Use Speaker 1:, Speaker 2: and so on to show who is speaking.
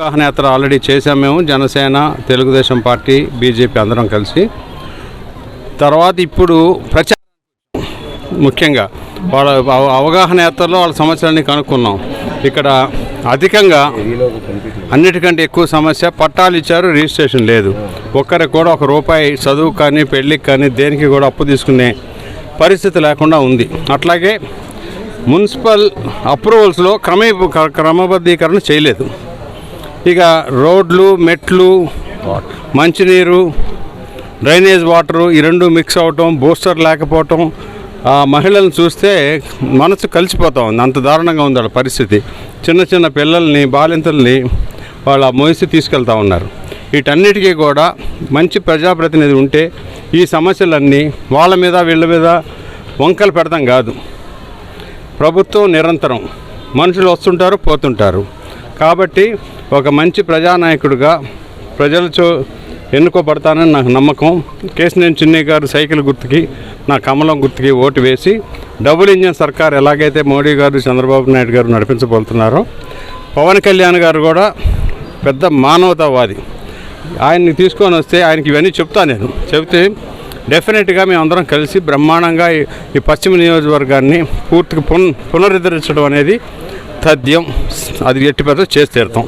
Speaker 1: అవగాహన యాత్ర ఆల్రెడీ చేసాం మేము. జనసేన తెలుగుదేశం పార్టీ బీజేపీ అందరం కలిసి. తర్వాత ఇప్పుడు ప్రచారం ముఖ్యంగా వాళ్ళ అవగాహన యాత్రలో వాళ్ళ సమస్యలన్నీ కనుక్కున్నాం. ఇక్కడ అధికంగా అన్నిటికంటే ఎక్కువ సమస్య పట్టాలు ఇచ్చారు రిజిస్ట్రేషన్ లేదు. ఒక్కరికి కూడా ఒక రూపాయి చదువు కానీ పెళ్ళికి కానీ దేనికి కూడా అప్పు తీసుకునే పరిస్థితి లేకుండా ఉంది. అట్లాగే మున్సిపల్ అప్రూవల్స్లో క్రమ క్రమబద్ధీకరణ చేయలేదు. ఇక రోడ్లు మెట్లు మంచినీరు డ్రైనేజ్ వాటరు ఈ రెండు మిక్స్ అవటం బూస్టర్ లేకపోవటం ఆ మహిళలను చూస్తే మనసు కలిసిపోతా ఉంది. అంత దారుణంగా ఉంది వాళ్ళ పరిస్థితి. చిన్న చిన్న పిల్లల్ని బాలింతల్ని వాళ్ళ మోసి తీసుకెళ్తా ఉన్నారు. వీటన్నిటికీ కూడా మంచి ప్రజాప్రతినిధి ఉంటే ఈ సమస్యలన్నీ వాళ్ళ మీద వీళ్ళ మీద వంకలు పెడతాం కాదు. ప్రభుత్వం నిరంతరం. మనుషులు వస్తుంటారు పోతుంటారు. కాబట్టి ఒక మంచి ప్రజానాయకుడిగా ప్రజలతో ఎన్నుకోబడతానని నాకు నమ్మకం. కేసినేని చిన్నయ్య గారు సైకిల్ గుర్తుకి నా కమలం గుర్తుకి ఓటు వేసి డబుల్ ఇంజన్ సర్కార్ ఎలాగైతే మోడీ గారు చంద్రబాబు నాయుడు గారు నడిపించబోతున్నారో పవన్ కళ్యాణ్ గారు కూడా పెద్ద మానవతావాది. ఆయన్ని తీసుకొని వస్తే ఆయనకి ఇవన్నీ చెప్తా నేను. చెబితే డెఫినెట్గా మేము అందరం కలిసి బ్రహ్మాండంగా ఈ- ఈ పశ్చిమ నియోజకవర్గాన్ని పూర్తిగా పున్ పునరుద్ధరించడం అనేది తథ్యం అది ఎట్టి పరిస్థితి చేసి తీరుతాం.